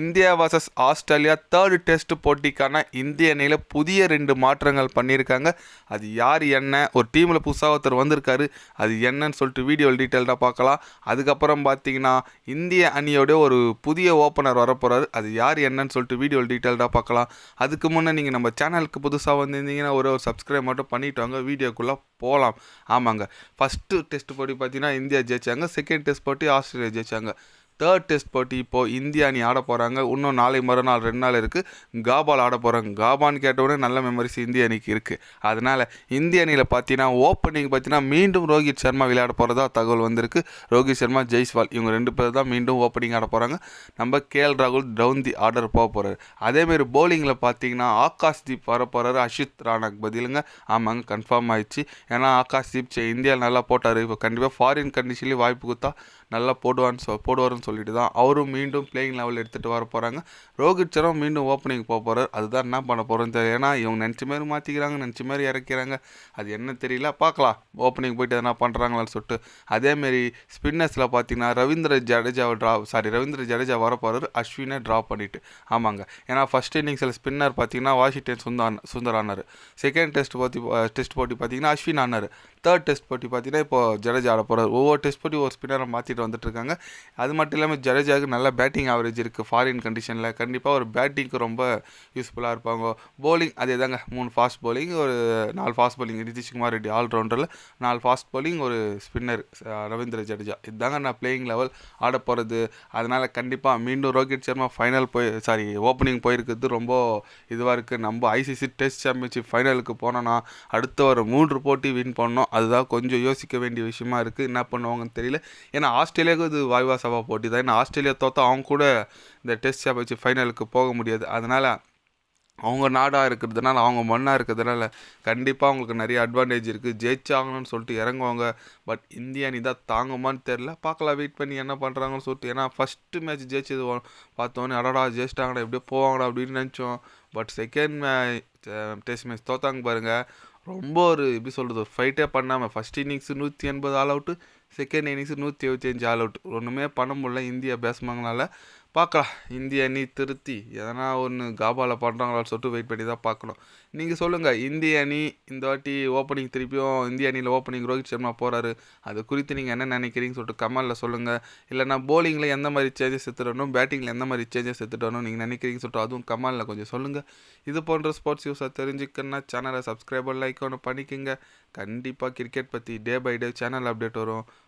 India versus Australia third test போட்டிக்கான இந்திய அணியில் புதிய ரெண்டு மாற்றங்கள் பண்ணியிருக்காங்க. அது யார் என்ன? ஒரு டீமில் புதுசாக ஒருத்தர் வந்திருக்காரு. அது என்னன்னு சொல்லிட்டு வீடியோவில் டீட்டெயில்டாக பார்க்கலாம். அதுக்கப்புறம் பார்த்தீங்கன்னா இந்திய அணியோட ஒரு புதிய ஓப்பனர் வரப்போகிறாரு அது யார் என்னன்னு சொல்லிட்டு வீடியோவில் டீட்டெயில்டாக பார்க்கலாம். அதுக்கு முன்னே நீங்கள் நம்ம சேனலுக்கு புதுசாக வந்திருந்தீங்கன்னா ஒரு ஒரு சப்ஸ்கிரைப் மட்டும் பண்ணிட்டு வாங்க. வீடியோக்குள்ளே போகலாம் ஆமாங்க. ஃபஸ்ட்டு டெஸ்ட் போட்டி பார்த்தீங்கன்னா இந்தியா ஜெயிச்சாங்க. செகண்ட் டெஸ்ட் போட்டி ஆஸ்திரேலியா ஜெயிச்சாங்க. தேர்ட் டெஸ்ட் போட்டி இப்போது இந்திய அணி ஆட போகிறாங்க இன்னும் நாளை மறுநாள் ரெண்டு நாள் இருக்குது காபால் ஆட போகிறாங்க காபான்னு கேட்டவுடனே நல்ல மெமரிஸ் இந்திய அணிக்கு இருக்குது அதனால் இந்திய அணியில் பார்த்தீங்கன்னா ஓப்பனிங் பார்த்தீங்கன்னா மீண்டும் ரோஹித் சர்மா விளையாட போகிறதா தகவல் வந்திருக்கு. ரோஹித் சர்மா ஜெய்ஸ்வால் இவங்க ரெண்டு பேர் தான் மீண்டும் ஓப்பனிங் ஆட போகிறாங்க நம்ம கேஎல் ராகுல் டவுன் ஆர்டர் போக போகிறாரு அதேமாரி போலிங்கில் பார்த்தீங்கன்னா ஆகாஷ் தீப் வர போகிறாரு அஷித் ராணாக்கு பதிலுங்க. ஆமாங்க கன்ஃபார்ம் ஆயிடுச்சு. ஏன்னா ஆகாஷ் தீப் சே- இந்தியாவில் நல்லா போட்டார். இப்போ கண்டிப்பாக ஃபாரின் கண்டிஷன்லேயும் வாய்ப்பு கொடுத்தா நல்லா போடுவான்னு சொ போடுவாருன்னு சொல்லிட்டு தான் அவரும் மீண்டும் பிளேயிங் லெவல் எடுத்துகிட்டு வர போகிறாங்க ரோஹித் சர்மா மீண்டும் ஓப்பனிங் போக போகிறார் அதுதான் என்ன பண்ண போகிறோன்னு தெரியல. ஏன்னா இவங்க நினச்ச மாதிரி மாற்றிக்கிறாங்க நினச்ச மாதிரி இறக்கிறாங்க. அது என்ன தெரியல. பார்க்கலாம். ஓப்பனிங் போயிட்டு எதனா பண்ணுறாங்களான்னு சொல்லிட்டு. அதேமாரி ஸ்பின்னர்ஸில் பார்த்தீங்கன்னா ரவீந்திர ஜடேஜாவை ட்ரா சாரி ரவீந்திர ஜடேஜா வர போகிறார் அஸ்வினை ட்ரா பண்ணிவிட்டு ஆமாங்க. ஏன்னா ஃபஸ்ட் இன்னிங்ஸில் ஸ்பின்னர் பார்த்தீங்கன்னா வாஷிங்டன் சுந்தர் சுந்தர் ஆனார். செகண்ட் டெஸ்ட் போட்டி டெஸ்ட் போட்டி பார்த்தீங்கன்னா அஸ்வின் ஆனார். தேர்ட் டெஸ்ட் போட்டி பார்த்தீங்கன்னா இப்போ ஜடேஜா ஆட போகிறார் ஒவ்வொரு டெஸ்ட் போட்டி ஒரு ஸ்பின்னரை மாற்றிட்டு வந்துட்டுருக்காங்க அது மட்டும் இல்லாமல் ஜடேஜாவுக்கு நல்ல பேட்டிங் ஆவரேஜ் இருக்குது ஃபாரின் கண்டிஷனில் கண்டிப்பாக ஒரு பேட்டிங்க்கு ரொம்ப யூஸ்ஃபுல்லாக இருப்பாங்க. போலிங் அதே தாங்க மூணு ஃபாஸ்ட் போலிங் ஒரு நாலு ஃபாஸ்ட் போலிங் நிதிஷ்குமார் ரெட்டி ஆல்ரவுண்டரில் நாலு ஃபாஸ்ட் போலிங் ஒரு ஸ்பின்னர் ரவீந்திர ஜடேஜா இதுதாங்க நான் பிளேயிங் லெவல் ஆட போகிறது அதனால் கண்டிப்பாக மீண்டும் ரோஹித் சர்மா ஃபைனல் போய் சாரி ஓப்பனிங் போயிருக்கிறது ரொம்ப இதுவாக இருக்குது நம்ம ஐசிசி டெஸ்ட் சாம்பியன்ஷிப் ஃபைனலுக்கு போனோன்னா அடுத்த ஒரு மூன்று போட்டி வின் பண்ணோம். அதுதான் கொஞ்சம் யோசிக்க வேண்டிய விஷயமா இருக்குது என்ன பண்ணுவாங்கன்னு தெரியல. ஏன்னா ஆஸ்திரேலியாவுக்கு இது வாய்வா சபா போட்டி தான் ஏன்னா ஆஸ்திரேலியா தோத்தா அவங்க கூட இந்த டெஸ்ட் சாம்பியன்ஷிப் ஃபைனலுக்கு போக முடியாது. அதனால் அவங்க நாடாக இருக்கிறதுனால அவங்க மண்ணாக இருக்கிறதுனால கண்டிப்பாக அவங்களுக்கு நிறைய அட்வான்டேஜ் இருக்குது ஜெயிச்சாங்கன்னு சொல்லிட்டு இறங்குவாங்க. பட் இந்தியா அணி தான் தாங்குமான்னு தெரில பார்க்கலாம் வெயிட் பண்ணி என்ன பண்ணுறாங்கன்னு சொல்லிட்டு. ஏன்னா ஃபஸ்ட்டு மேட்ச் ஜெயிச்சது பார்த்தோன்னே அடடா ஜெயிச்சிட்டாங்கடா எப்படியோ போவாங்கடா அப்படின்னு நினச்சோம். பட் செகண்ட் மே டெஸ்ட் மேட்ச் தோத்தாங்க பாருங்கள் ரொம்ப ஒரு எப்படி சொல்கிறது ஃபைட்டே பண்ணாமல் ஃபஸ்ட் இன்னிங்ஸ் நூற்றி எண்பது ஆல் அவுட்டு செகண்ட் இன்னிங்ஸ் நூற்றி எழுபத்தஞ்சு ஆல் அவுட் ஒன்றுமே பண்ண முடியல. இந்தியா பேட்ஸ்மேங்களால் பார்க்கலாம். இந்திய அணி திருத்தி எதனா ஒன்று காபாவில் பண்ணுறாங்களான்னு சொல்லிட்டு வெயிட் பண்ணி தான் பார்க்கணும். நீங்கள் சொல்லுங்கள் இந்திய அணி இந்த வாட்டி ஓப்பனிங் திருப்பியும் இந்திய அணியில் ஓப்பனிங் ரோஹித் சர்மா போகிறாரு அது குறித்து நீங்கள் என்ன நினைக்கிறீங்கன்னு சொல்லிட்டு கமெண்டில் சொல்லுங்கள் இல்லைனா போலிங்கில் எந்த மாதிரி சேஞ்சஸ் எடுத்துடணும்? பேட்டிங்கில் எந்த மாதிரி சேஞ்சஸ் எடுத்துடணும்? நீங்கள் நினைக்கிறீங்கன்னு சொல்லிட்டு அதுவும் கமெண்டில் கொஞ்சம் சொல்லுங்கள் இது போன்ற ஸ்போர்ட்ஸ் யூஸை தெரிஞ்சுக்கணுன்னா சேனலை சப்ஸ்கிரைபர் லைக் ஒன்று பண்ணிக்கோங்க. கண்டிப்பாக கிரிக்கெட் பற்றி day by day channel update வரும்.